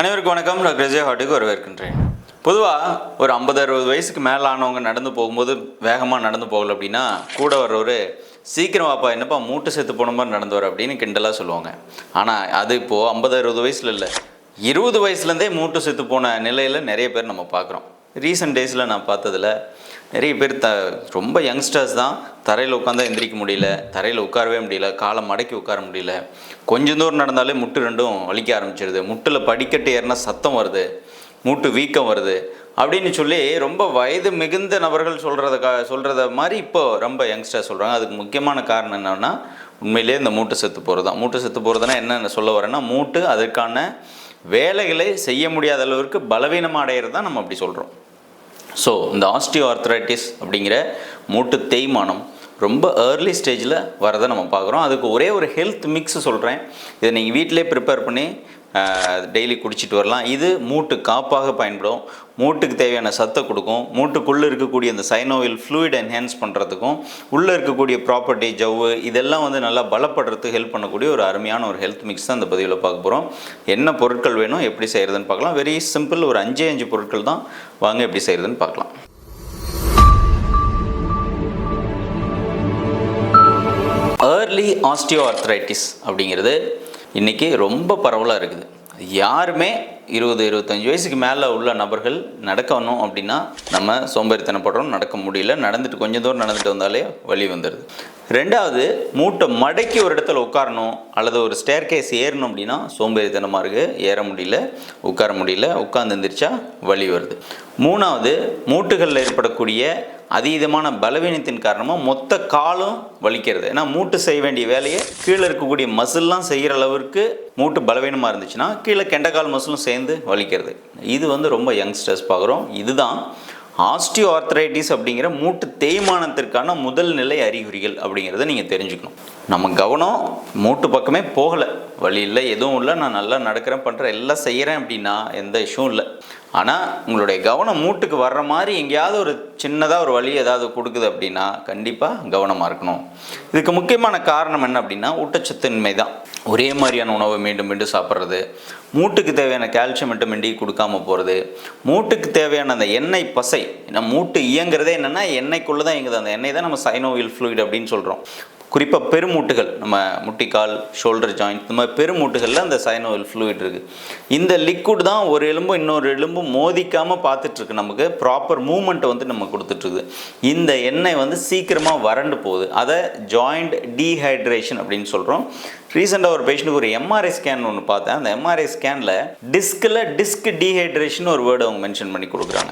அனைவருக்கும் வணக்கம். நான் கிரஜே ஹாட்டுக்கு வரவேற்கின்றேன். பொதுவாக ஒரு ஐம்பது அறுபது வயசுக்கு மேலே ஆனவங்க நடந்து போகும்போது வேகமாக நடந்து போகல அப்படின்னா கூட வர்றவர் சீக்கிரம் வாப்பா என்னப்பா மூட்டை செத்து போன மாதிரி நடந்து வர அப்படின்னு கிண்டலாக சொல்லுவாங்க. ஆனால் அது இப்போது ஐம்பது அறுபது வயசில் இல்லை. இருபது வயசுலேருந்தே மூட்டை செத்து போன நிலையில் நிறைய பேர் நம்ம பார்க்குறோம் ரீசெண்ட் டேஸில் நான் பார்த்ததுல நிறைய பேர் த ரொம்ப யங்ஸ்டர்ஸ் தான் தரையில் உட்காந்தா எந்திரிக்க முடியல தரையில் உட்காரவே முடியல காலை மடக்கி உட்கார முடியல. கொஞ்சம் தூரம் நடந்தாலே முட்டு ரெண்டும் வலிக்க ஆரம்பிச்சிருது. முட்டில் படிக்கட்டு ஏறினா சத்தம் வருது மூட்டு வீக்கம் வருது அப்படின்னு சொல்லி ரொம்ப வயது மிகுந்த நபர்கள் சொல்கிறத கா சொல்கிறத மாதிரி இப்போ ரொம்ப யங்ஸ்டர் சொல்கிறாங்க அதுக்கு முக்கியமான காரணம் என்னென்னா உண்மையிலே இந்த மூட்டு செத்து போகிறது தான் மூட்டு செத்து போகிறதுனா என்ன சொல்ல வரேன்னா மூட்டு அதற்கான வேலைகளை செய்ய முடியாத அளவிற்கு பலவீனமாக அடையிறது தான் நம்ம அப்படி சொல்கிறோம் ஸோ இந்த ஆஸ்டியோ ஆர்த்ரைட்டிஸ் அப்படிங்கிற மூட்டு தேய்மானம் ரொம்ப ஏர்லி ஸ்டேஜில் வரதை நம்ம பார்க்குறோம். அதுக்கு ஒரே ஒரு ஹெல்த் மிக்ஸ் சொல்கிறேன் இதை நீங்கள் வீட்டிலே ப்ரிப்பேர் பண்ணி டெய்லி குடிச்சிட்டு வரலாம். இது மூட்டு காப்பாக பயன்படும். மூட்டுக்கு தேவையான சத்தை கொடுக்கும். மூட்டுக்குள்ளே இருக்கக்கூடிய அந்த சைனோவில் ஃப்ளூயிட் என்ஹான்ஸ் பண்ணுறதுக்கும் உள்ளே இருக்கக்கூடிய ப்ராப்பர்ட்டி ஜவ்வு இதெல்லாம் வந்து நல்லா பலப்படுறதுக்கு ஹெல்ப் பண்ணக்கூடிய ஒரு அருமையான ஒரு ஹெல்த் மிக்ஸ் தான் இந்த பதிவில் பார்க்க போகிறோம் என்ன பொருட்கள் வேணும் எப்படி செய்கிறதுன்னு பார்க்கலாம். வெரி சிம்பிள் ஒரு அஞ்சே அஞ்சு பொருட்கள் தான் வாங்க எப்படி செய்கிறதுன்னு பார்க்கலாம். ஏர்லி ஆஸ்டியோ ஆர்த்ரைட்டிஸ் அப்படிங்கிறது இன்றைக்கி ரொம்ப பரவலாக இருக்குது. யாருமே இருபது இருபத்தஞ்சி வயசுக்கு மேலே உள்ள நபர்கள் நடக்கணும் அப்படின்னா நம்ம சோம்பேறித்தனப்படுறோம் நடக்க முடியல நடந்துட்டு கொஞ்சம் தூரம் நடந்துட்டு வந்தாலே வழி வந்துடுது ரெண்டாவது மூட்டை மடக்கி ஒரு இடத்துல உட்காரணும் அல்லது ஒரு ஸ்டேர் கேஸ் ஏறணும் அப்படின்னா சோம்பேறித்தனமாக இருக்குது ஏற முடியல உட்கார முடியல உட்கார்ந்து எந்திரிச்சா வலி வருது. மூணாவது மூட்டுகளில் ஏற்படக்கூடிய அதீதமான பலவீனத்தின் காரணமாக மொத்த காலும் வலிக்கிறது. ஏன்னா மூட்டு செய்ய வேண்டிய வேலையை கீழே இருக்கக்கூடிய மசில்லாம் செய்கிற அளவிற்கு மூட்டு பலவீனமாக இருந்துச்சுன்னா கீழே கெண்டக்கால் மசிலும் சேர்ந்து வலிக்கிறது. இது வந்து ரொம்ப யங்ஸ்டர்ஸ் பார்க்குறோம் இதுதான் ஆஸ்டியோ ஆர்த்தரைட்டிஸ் அப்படிங்கிற மூட்டு தேய்மானத்திற்கான முதல் நிலை அறிகுறிகள் அப்படிங்கிறத நீங்கள் தெரிஞ்சுக்கணும். நம்ம கவனம் மூட்டு பக்கமே போகலை. வழி இல்லை எதுவும் இல்லை நான் நல்லா நடக்கிறேன் பண்ணுறேன் எல்லாம் செய்கிறேன் அப்படின்னா எந்த இஷ்யூ இல்லை. ஆனால் உங்களுடைய கவனம் மூட்டுக்கு வர்ற மாதிரி எங்கேயாவது ஒரு சின்னதாக ஒரு வழி ஏதாவது கொடுக்குது அப்படின்னா கண்டிப்பாக கவனமாக இருக்கணும். இதுக்கு முக்கியமான காரணம் என்ன அப்படின்னா ஊட்டச்சத்தின்மை தான். ஒரே மாதிரியான உணவை மீண்டும் மீண்டும் சாப்பிட்றது மூட்டுக்கு தேவையான கால்சியம் மட்டும் டி கொடுக்காம போகிறது மூட்டுக்கு தேவையான அந்த எண்ணெய் பசை ஏன்னா மூட்டு இயங்குறதே என்னென்னா எண்ணெய்க்குள்ளே தான் இயங்குது. அந்த எண்ணெய் தான் நம்ம சைனோவில் ஃப்ளூயிட் அப்படின்னு சொல்கிறோம் குறிப்பாக பெருமூட்டுகள் நம்ம முட்டிக்கால் ஷோல்டர் ஜாயிண்ட் இந்த மாதிரி பெருமூட்டுகளில் அந்த சைனோவில் ஃப்ளூயிட் இருக்குது இந்த லிக்விட் தான் ஒரு எலும்பும் இன்னொரு எலும்பும் மோதிக்காமல் பார்த்துட்ருக்கு நமக்கு. ப்ராப்பர் மூமெண்ட்டை வந்து நம்ம கொடுத்துட்ருக்குது. இந்த எண்ணெய் வந்து சீக்கிரமாக வறண்டு போகுது. அதை ஜாயிண்ட் டீஹைட்ரேஷன் அப்படின்னு சொல்கிறோம் ரீசெண்டாக ஒரு பேஷண்ட்டுக்கு ஒரு எம்ஆர்ஐ ஸ்கேன் ஒன்று பார்த்தேன். அந்த எம்ஆர்ஐ ஸ்கேனில் டிஸ்கில் டிஸ்க் டீஹைட்ரேஷன் ஒரு வேர்டு அவங்க மென்ஷன் பண்ணி கொடுக்குறாங்க.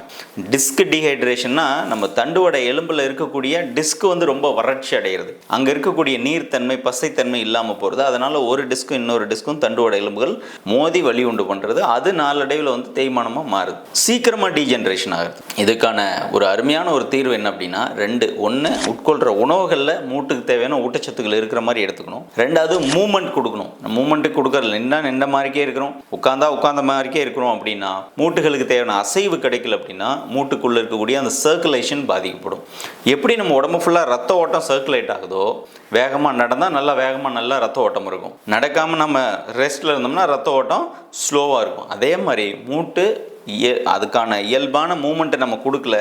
டிஸ்க் டீஹைட்ரேஷன்னா நம்ம தண்டுவட எலும்பில் இருக்கக்கூடிய டிஸ்க் வந்து ரொம்ப வறட்சி அடைகிறது அங்கே இருக்கக்கூடிய நீர்த்தன்மை பசைத்தன்மை இல்லாமல் போகிறது அதனால் ஒரு டிஸ்க்கும் இன்னொரு டிஸ்க்கும் தண்டுவட எலும்புகள் மோதி வலி உண்டு பண்ணுறது அது நாளடைவில் வந்து தேய்மானமாக மாறுது. சீக்கிரமாக டீஜென்ரேஷன் ஆகுது. இதுக்கான ஒரு அருமையான ஒரு தீர்வு என்ன அப்படின்னா ரெண்டு ஒன்று உட்கொள்கிற உணவுகளில் மூட்டுக்கு தேவையான ஊட்டச்சத்துக்கள் இருக்கிற மாதிரி எடுத்துக்கணும். ரெண்டாவது மூ மூமெண்ட் கொடுக்கணும். மூமெண்ட்டு கொடுக்கறது நின்னா நின்ற மாதிரிக்கே இருக்கிறோம். உட்காந்தா உட்காந்த மாதிரிக்கே இருக்கிறோம் அப்படின்னா மூட்டுகளுக்கு தேவையான அசைவு கிடைக்கல அப்படின்னா மூட்டுக்குள்ளே இருக்கக்கூடிய அந்த சர்க்குலேஷன் பாதிக்கப்படும். எப்படி நம்ம உடம்பு ஃபுல்லாக ரத்த ஓட்டம் சர்க்குலேட் ஆகுதோ வேகமாக நடந்தால் நல்லா வேகமாக நல்லா ரத்த ஓட்டம் இருக்கும். நடக்காமல் நம்ம ரெஸ்ட்டில் இருந்தோம்னா ரத்த ஓட்டம் ஸ்லோவாக இருக்கும். அதே மாதிரி மூட்டு அதுக்கான இயல்பான மூமெண்ட்டை நம்ம கொடுக்கல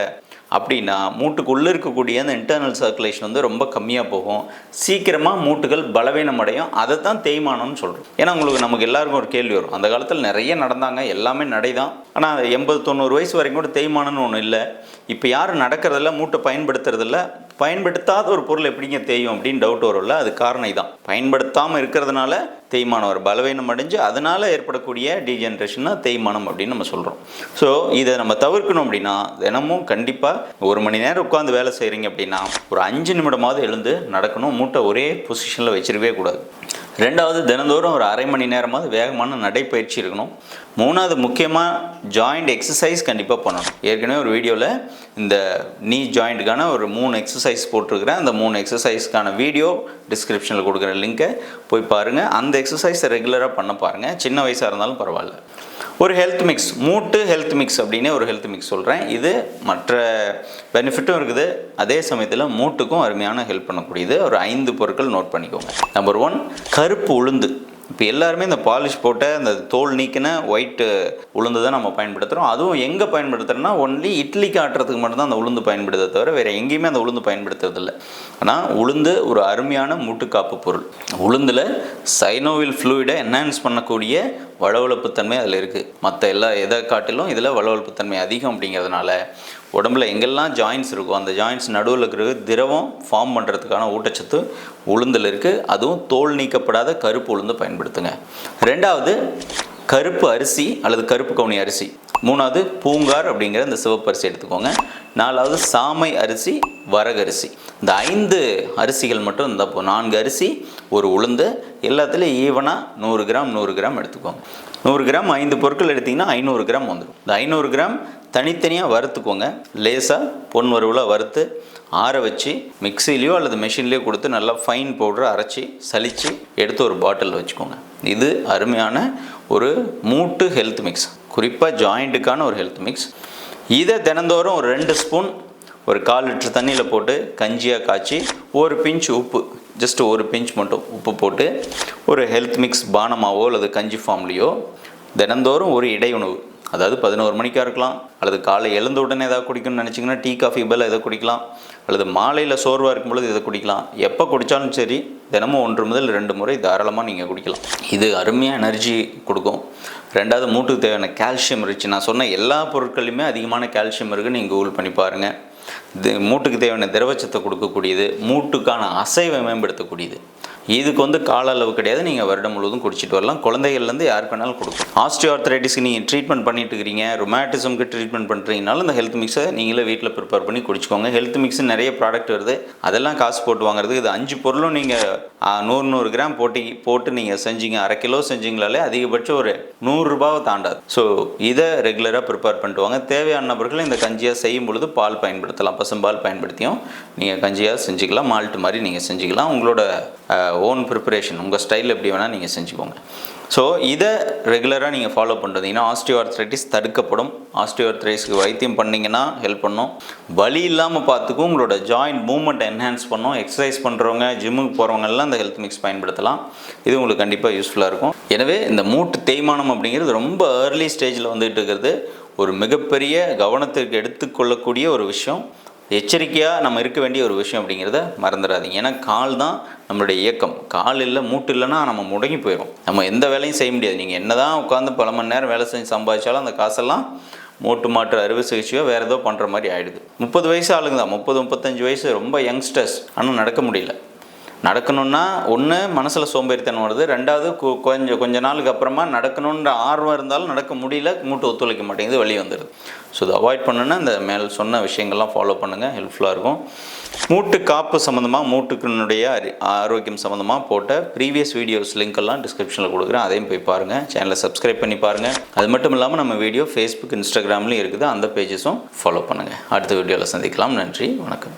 அப்படின்னா மூட்டுக்குள்ளே இருக்கக்கூடிய அந்த இன்டர்னல் சர்க்குலேஷன் வந்து ரொம்ப கம்மியாக போகும். சீக்கிரமாக மூட்டுகள் பலவீனம் அடையும். அதை தான் தேய்மானம்னு சொல்கிறோம் ஏன்னா உங்களுக்கு நமக்கு எல்லாருக்கும் ஒரு கேள்வி வரும். அந்த காலத்தில் நிறைய நடந்தாங்க. எல்லாமே நடைதான். ஆனால் எண்பது தொண்ணூறு வயசு வரைக்கும் கூட தேய்மானம்னு ஒன்று இல்லை. இப்போ யாரும் நடக்கிறதில்ல மூட்டை பயன்படுத்துறதில்ல. பயன்படுத்தாத ஒரு பொருள் எப்படிங்க தேயும் அப்படின்னு டவுட் வரும்ல அது காரணம் தான் பயன்படுத்தாமல் இருக்கிறதுனால தேய்மானம் ஒரு பலவீனம் அடைஞ்சு அதனால் ஏற்படக்கூடிய டீஜென்ரேஷன்னா தேய்மானம் அப்படின்னு நம்ம சொல்கிறோம் ஸோ இதை நம்ம தவிர்க்கணும் அப்படின்னா தினமும் கண்டிப்பாக ஒரு மணி நேரம் உட்காந்து வேலை செய்கிறீங்க அப்படின்னா ஒரு அஞ்சு நிமிடமாவது எழுந்து நடக்கணும். மூட்டை ஒரே பொசிஷனில் வச்சிருக்கவே கூடாது. ரெண்டாவது தினந்தோறும் ஒரு அரை மணி நேரமாவது வேகமான நடைப்பயிற்சி இருக்கணும். மூணாவது முக்கியமாக ஜாயிண்ட் எக்ஸசைஸ் கண்டிப்பாக பண்ணணும். ஏற்கனவே ஒரு வீடியோவில் இந்த நீ ஜாயிண்ட்டுக்கான ஒரு மூணு எக்ஸசைஸ் போட்டிருக்கிறேன். அந்த மூணு எக்ஸசைஸ்க்கான வீடியோ டிஸ்கிரிப்ஷனில் கொடுக்குற லிங்க்கை போய் பாருங்கள் அந்த எக்ஸசைஸை ரெகுலராக பண்ண பாருங்கள் சின்ன வயசாக இருந்தாலும் பரவாயில்ல. ஒரு ஹெல்த் மிக்ஸ் மூட்டு ஹெல்த் மிக்ஸ் அப்படின்னே ஒரு ஹெல்த் மிக்ஸ் சொல்கிறேன் இது மற்ற பெனிஃபிட்டும் இருக்குது. அதே சமயத்தில் மூட்டுக்கும் அருமையான ஹெல்ப் பண்ணக்கூடியது. ஒரு ஐந்து பொருட்கள் நோட் பண்ணிக்கோங்க. நம்பர் ஒன் கருப்பு உளுந்து. இப்போ எல்லாருமே இந்த பாலிஷ் போட்ட அந்த தோல் நீக்கின ஒயிட்டு உளுந்து தான் நம்ம பயன்படுத்துகிறோம் அதுவும் எங்கே பயன்படுத்துகிறோன்னா ஒன்லி இட்லிக்கு ஆட்டுறதுக்கு மட்டும்தான் அந்த உளுந்து பயன்படுத்த தவிர வேறு எங்கேயுமே அந்த உளுந்து பயன்படுத்துறதில்ல ஆனால் உளுந்து ஒரு அருமையான மூட்டுக்காப்பு பொருள். உளுந்தில் சைனோவில் ஃப்ளூயிடை என்ஹான்ஸ் பண்ணக்கூடிய வளவளப்புத்தன்மை அதில் இருக்குது மற்ற எல்லா எதை காட்டிலும் இதில் வளவளப்புத்தன்மை அதிகம் அப்படிங்கிறதுனால உடம்புல எங்கெல்லாம் ஜாயின்ஸ் இருக்கோ அந்த ஜாயின்ஸ் நடுவில் இருக்கிற திரவம் ஃபார்ம் பண்ணுறதுக்கான ஊட்டச்சத்து உளுந்தில் இருக்குது அதுவும் தோல் நீக்கப்படாத கருப்பு உளுந்து பயன்படுத்துங்க. ரெண்டாவது கருப்பு அரிசி அல்லது கருப்பு கவுனி அரிசி. மூணாவது பூங்கார் அப்படிங்கிற இந்த சிவப்பு அரிசி எடுத்துக்கோங்க. நாலாவது சாமை அரிசி வரகரிசி இந்த ஐந்து அரிசிகள் மட்டும் இருந்தால் போ நான்கு அரிசி ஒரு உளுந்து. எல்லாத்துலேயும் ஈவனாக நூறு கிராம் நூறு கிராம் எடுத்துக்கோங்க. நூறு கிராம் ஐந்து பொருட்கள் எடுத்திங்கன்னா ஐநூறு கிராம் வந்துடும். இந்த ஐநூறு கிராம் தனித்தனியாக வறுத்துக்கோங்க. லேசாக பொன் வறுவலாக வறுத்து ஆற வச்சு மிக்சிலேயோ அல்லது மிஷின்லேயோ கொடுத்து நல்லா ஃபைன் பவுடரை அரைச்சி சலித்து எடுத்து ஒரு பாட்டிலில் வச்சுக்கோங்க. இது அருமையான ஒரு மூட்டு ஹெல்த் மிக்ஸ் குறிப்பாக ஜாயிண்ட்டுக்கான ஒரு ஹெல்த் மிக்ஸ் இதை தினந்தோறும் ஒரு ரெண்டு ஸ்பூன் ஒரு கால் லிட்டர் தண்ணியில் போட்டு கஞ்சியாக காய்ச்சி ஒரு பிஞ்ச் உப்பு ஜஸ்ட் ஒரு பிஞ்ச் மட்டும் உப்பு போட்டு ஒரு ஹெல்த் மிக்ஸ் பானமாவோ அல்லது கஞ்சி ஃபார்ம்லேயோ தினந்தோறும் ஒரு இடை உணவு அதாவது பதினோரு மணிக்காக இருக்கலாம் அல்லது காலை எழுந்த உடனே ஏதாவது குடிக்கணும்னு நினச்சிங்கன்னா டீ காஃபி பதில் எதை குடிக்கலாம். அல்லது மாலையில் சோர்வாக இருக்கும் பொழுது இதை குடிக்கலாம். எப்போ குடித்தாலும் சரி தினமும் ஒன்று முதல் ரெண்டு முறை தாராளமாக நீங்கள் குடிக்கலாம். இது அருமையாக எனர்ஜி கொடுக்கும். ரெண்டாவது மூட்டுக்கு தேவையான கால்சியம் இருந்துச்சு நான் சொன்ன எல்லா பொருட்களையுமே அதிகமான கால்சியம் இருக்குன்னு நீங்கள் கூகுள் பண்ணி பாருங்கள் மூட்டுக்கு தேவையான திரவச்சத்தை கொடுக்கக்கூடியது. மூட்டுக்கான அசைவை மேம்படுத்தக்கூடியது. இதுக்கு வந்து கால அளவு கிடையாது. நீங்கள் வருடம் முழுவதும் குடிச்சிட்டு வரலாம். குழந்தைகள்லேருந்து யாருக்கு வேணாலும் கொடுக்கும் ஆஸ்டியோஆர்த்தரைட்டிஸ்க்கு நீங்கள் ட்ரீட்மெண்ட் பண்ணிட்டு இருக்கிறீங்க. ரொமாட்டிசம்க்கு ட்ரீட்மெண்ட் பண்ணுறீங்கனாலும் இந்த ஹெல்த் மிக்ஸை நீங்களே வீட்டில் ப்ரிப்பேர் பண்ணி குடிச்சுக்கோங்க. ஹெல்த் மிக்ஸ் நிறைய ப்ராடக்ட் வருது. அதெல்லாம் காசு போட்டு வாங்குறதுக்கு இது அஞ்சு பொருளும் நீங்கள் நூறு நூறு கிராம் போட்டி போட்டு நீங்கள் செஞ்சீங்க. அரை கிலோ செஞ்சீங்களாலே அதிகபட்சம் ஒரு நூறுரூபாவை தாண்டாது. ஸோ இதை ரெகுலராக ப்ரிப்பேர் பண்ணிட்டு வாங்க. தேவையான நபர்கள் இந்த கஞ்சியாக செய்யும் பொழுது பால் பயன்படுத்தலாம். பசும்பால் பயன்படுத்தியும் நீங்கள் கஞ்சியாக செஞ்சுக்கலாம். மால்ட்டு மாதிரி நீங்கள் செஞ்சுக்கலாம். உங்களோட ஓன் ப்ரிப்பரேஷன் உங்கள் ஸ்டைல் எப்படி வேணால் நீங்கள் செஞ்சுக்கோங்க. ஸோ இதை ரெகுலராக நீங்கள் ஃபாலோ பண்ணுறீங்கன்னா ஆஸ்டியோஆர்த்ரைட்டிஸ் தடுக்கப்படும். ஆஸ்டியோஆர்த்ரைட்டிஸ்க்கு வைத்தியம் பண்ணிங்கன்னா ஹெல்ப் பண்ணும். வலி இல்லாமல் பார்த்துக்கும் உங்களோட ஜாயிண்ட் மூவ்மெண்ட் என்ஹான்ஸ் பண்ணும். எக்ஸசைஸ் பண்ணுறவங்க ஜிம்முக்கு போகிறவங்கெல்லாம் இந்த ஹெல்த் மிக்ஸ் பயன்படுத்தலாம். இது உங்களுக்கு கண்டிப்பாக யூஸ்ஃபுல்லாக இருக்கும். எனவே இந்த மூட்டு தேய்மானம் அப்படிங்கிறது ரொம்ப ஏர்லி ஸ்டேஜில் வந்துட்டு இருக்கிறது. ஒரு மிகப்பெரிய கவனத்திற்கு எடுத்துக்கொள்ளக்கூடிய ஒரு விஷயம். எச்சரிக்கையாக நம்ம இருக்க வேண்டிய ஒரு விஷயம் அப்படிங்கிறத மறந்துடாதீங்க. ஏன்னா கால் தான் நம்மளுடைய இயக்கம். கால் இல்லை மூட்டு இல்லைன்னா நம்ம முடங்கி போயிடும் நம்ம எந்த வேலையும் செய்ய முடியாது. நீங்கள் என்ன தான் உட்காந்து பல மணி நேரம் வேலை செஞ்சு சம்பாதிச்சாலும் அந்த காசெல்லாம் மூட்டு மாற்று அறுவை சிகிச்சையோ வேறு ஏதோ பண்ணுற மாதிரி ஆகிடுது முப்பது வயசு ஆளுங்க தான். முப்பது முப்பத்தஞ்சு வயசு ரொம்ப யங்ஸ்டர்ஸ். ஆனால் நடக்க முடியல. நடக்கணும்னா ஒன்று மனசில் சோம்பேறித்தனம் வருது. ரெண்டாவது கு- கொஞ்சம் கொஞ்ச நாளுக்கு அப்புறமா நடக்கணுன்ற ஆர்வம் இருந்தாலும் நடக்க முடியல மூட்டு ஒத்துழைக்க மாட்டேங்குது வெளியே வந்துடுது ஸோ இதை அவாய்ட் பண்ணுன்னா இந்த மேல் சொன்ன விஷயங்கள்லாம் ஃபாலோ பண்ணுங்கள் ஹெல்ப்ஃபுல்லாக இருக்கும். மூட்டு காப்பு சம்மந்தமாக மூட்டுக்குனுடைய ஆரோக்கியம் சம்மந்தமாக போட்ட ப்ரீவியஸ் வீடியோஸ் லிங்க் எல்லாம் டிஸ்கிரிப்ஷனில் கொடுக்குறேன். அதையும் போய் பாருங்கள் சேனலை சப்ஸ்கிரைப் பண்ணி பாருங்கள் அது மட்டும் இல்லாமல் நம்ம வீடியோ ஃபேஸ்புக் இன்ஸ்டாகிராம்லேயும் இருக்குது. அந்த பேஜஸும் ஃபாலோ பண்ணுங்கள் அடுத்த வீடியோவில் சந்திக்கலாம். நன்றி வணக்கம்.